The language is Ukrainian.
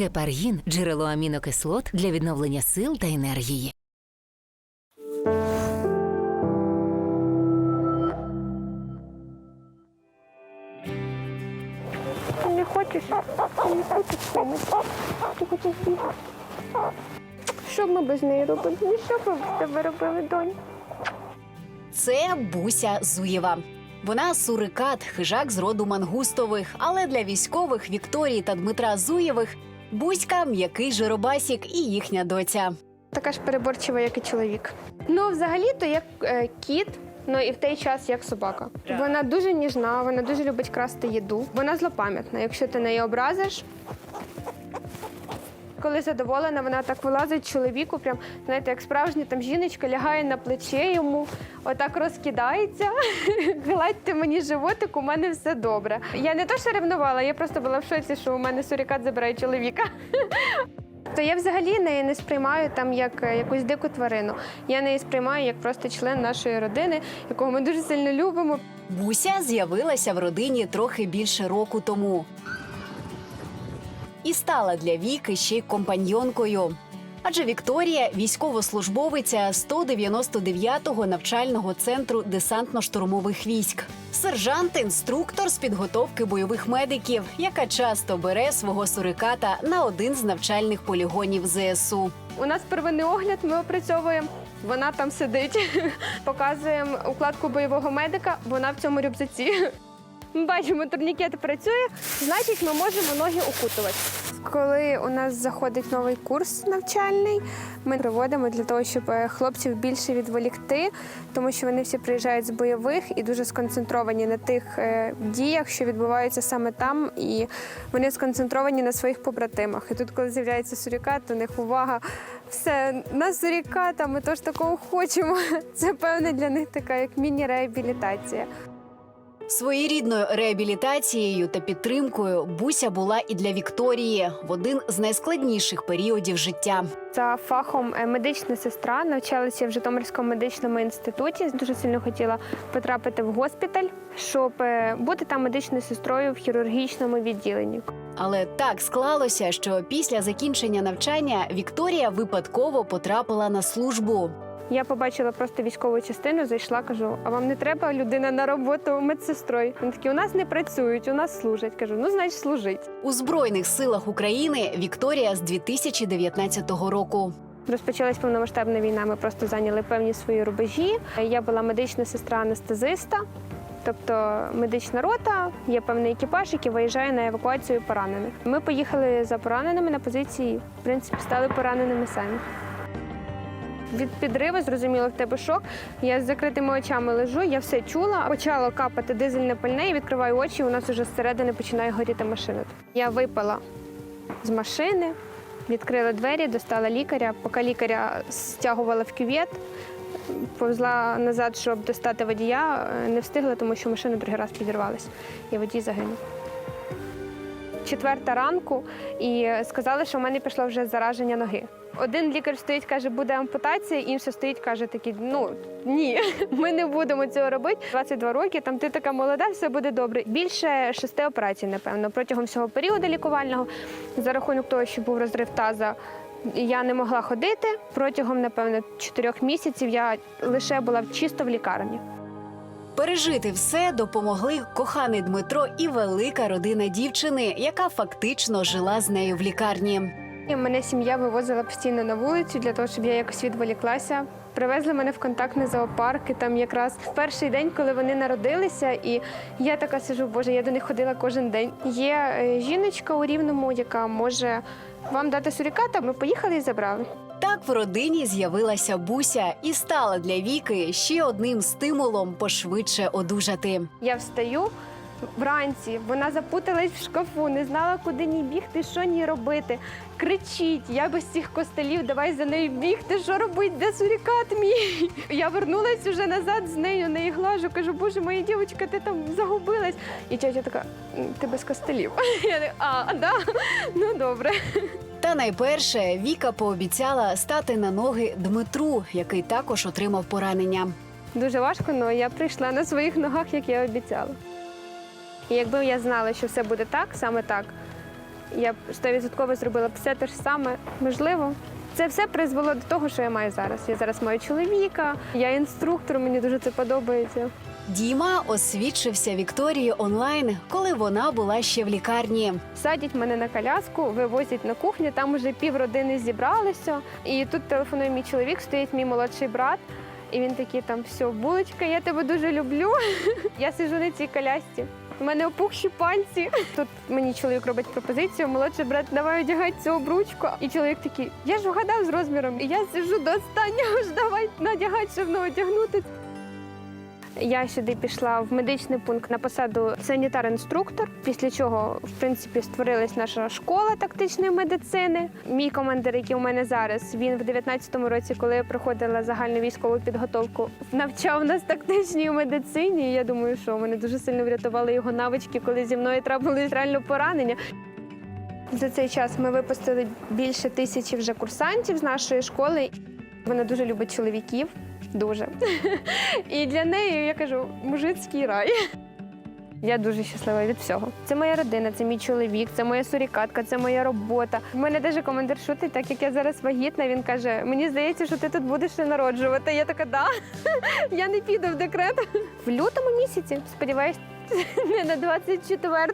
Гепаргін джерело амінокислот для відновлення сил та енергії. Ти не хочеш? Ти не хочеш помити? Ти хочеш бігати? Що б ми без неї робили? Ну що б ми без тебе робили, донь? Це Буся Зуєва. Вона сурикат, хижак з роду мангустових, але для військових Вікторії та Дмитра Зуєвих Буська м'який жиробасік і їхня доця. Така ж переборчива, як і чоловік. Ну, взагалі-то як е, кіт. Ну і в той час як собака. Вона дуже ніжна, вона дуже любить красти їду. Вона злопам'ятна. Якщо ти неї образиш, коли задоволена, вона так вилазить чоловіку, прям знаєте, як справжня там жіночка лягає на плече йому, отак розкидається. Гладьте мені животик, у мене все добре. Я не то, що ревнувала, я просто була в шоці, що у мене сурікат забирає чоловіка. То я взагалі неї не сприймаю там як е, якусь дику тварину. Я неї сприймаю як просто член нашої родини, якого ми дуже сильно любимо. Буся з'явилася в родині трохи більше року тому. І стала для Віки ще й компаньйонкою. Адже Вікторія військовослужбовиця 199-го навчального центру десантно-штурмових військ. Сержант-інструктор з підготовки бойових медиків, яка часто бере свого суриката на один з навчальних полігонів ЗСУ. У нас первинний огляд, ми опрацьовуємо. Вона там сидить, показуємо укладку бойового медика. Вона в цьому рюкзаці. Ми бачимо, турнікет працює, значить, ми можемо ноги укутувати. Коли у нас заходить новий курс навчальний, ми проводимо для того, щоб е, хлопців більше відволікти, тому що вони всі приїжджають з бойових і дуже сконцентровані на тих е, діях, що відбуваються саме там, і вони сконцентровані на своїх побратимах. І тут, коли з'являється сурікат, у них увага. Все, на суріката, ми теж такого хочемо. Це певне для них така як міні-реабілітація. Своєрідною реабілітацією та підтримкою Буся була і для Вікторії в один з найскладніших періодів життя. За фахом е, медична сестра навчалася в Житомирському медичному інституті. Дуже сильно хотіла потрапити в госпіталь, щоб е, бути там медичною сестрою в хірургічному відділенні. Але так склалося, що після закінчення навчання Вікторія випадково потрапила на службу. Я побачила просто військову частину, зайшла, кажу: а вам не треба людина на роботу медсестрою? Вони такі, у нас не працюють, у нас служать. Кажу, ну значить служить. У збройних силах України Вікторія з 2019 року. Розпочалась повномасштабна війна. Ми просто зайняли певні свої рубежі. Я була медична сестра анестезиста, тобто медична рота, є певний екіпаж, який виїжджає на евакуацію поранених. Ми поїхали за пораненими на позиції, в принципі, стали пораненими самі. Від підриву, зрозуміло, в тебе шок. Я з закритими очами лежу, я все чула. Почало капати дизельне пальне, і відкриваю очі. І У нас вже зсередини починає горіти машина. Я випала з машини, відкрила двері, достала лікаря. Поки лікаря стягувала в кювет, повзла назад, щоб достати водія, не встигла, тому що машина другий раз підірвалася, і водій загинув. Четверта ранку, і сказали, що в мене пішло вже зараження ноги. Один лікар стоїть, каже, буде ампутація, інший стоїть, каже, такий, ну ні, ми не будемо цього робити. 22 роки, там ти така молода, все буде добре. Більше шести операцій, напевно, протягом всього періоду лікувального, за рахунок того, що був розрив таза. Я не могла ходити протягом, напевно, чотирьох місяців. Я лише була чисто в лікарні. Пережити все допомогли коханий Дмитро і велика родина дівчини, яка фактично жила з нею в лікарні. Мене сім'я вивозила постійно на вулицю для того, щоб я якось відволіклася. Привезли мене в контактний зоопарк, і там якраз в перший день, коли вони народилися, і я така сижу, боже, я до них ходила кожен день. Є е, жіночка у рівному, яка може вам дати суріката. Ми поїхали і забрали. Так в родині з'явилася Буся і стала для Віки ще одним стимулом пошвидше одужати. Я встаю вранці, вона запуталась в шкафу, не знала, куди ній бігти, що ній робити. Кричить, я без цих костелів, давай за нею бігти, що робить, де сурікат мій. Я вернулась уже назад з нею, неї глажу, кажу, боже, моя дівчинка, ти там загубилась. І тетя така, ти без костелів. Я така, а, да? Ну добре. Та найперше Віка пообіцяла стати на ноги Дмитру, який також отримав поранення. Дуже важко, але я прийшла на своїх ногах, як я обіцяла. І якби я знала, що все буде так, саме так, я б 100% зробила б все те ж саме. Можливо. Це все призвело до того, що я маю зараз. Я зараз маю чоловіка, я інструктор, мені дуже це подобається. Діма освідчився Вікторії онлайн, коли вона була ще в лікарні. Садять мене на коляску, вивозять на кухню, там уже півродини зібралися. І тут телефонує мій чоловік, стоїть мій молодший брат. І він такий там все, булочка, я тебе дуже люблю. Я сиджу на цій колясці. У мене опухші пальці. Тут мені чоловік робить пропозицію. Молодший брат, давай одягай цю обручку. І чоловік такий, я ж вгадав з розміром. І я сижу до останнього ж давай надягати, щоб не одягнути. Я сюди пішла в медичний пункт на посаду санітар-інструктор, після чого, в принципі, створилась наша школа тактичної медицини. Мій командир, який у мене зараз, він в 19-му році, коли я проходила загальну військову підготовку, навчав нас тактичній медицині. І я думаю, що мене дуже сильно врятували його навички, коли зі мною трапилось реально поранення. За цей час ми випустили більше тисячі вже курсантів з нашої школи. Вона дуже любить чоловіків. Дуже. І для неї я кажу мужицький рай. Я дуже щаслива від всього. Це моя родина, це мій чоловік, це моя сурікатка, це моя робота. У мене даже командир шутить, так як я зараз вагітна. Він каже: Мені здається, що ти тут будеш народжувати. Я така, да, я не піду в декрет. В лютому місяці, сподіваюсь, не на 24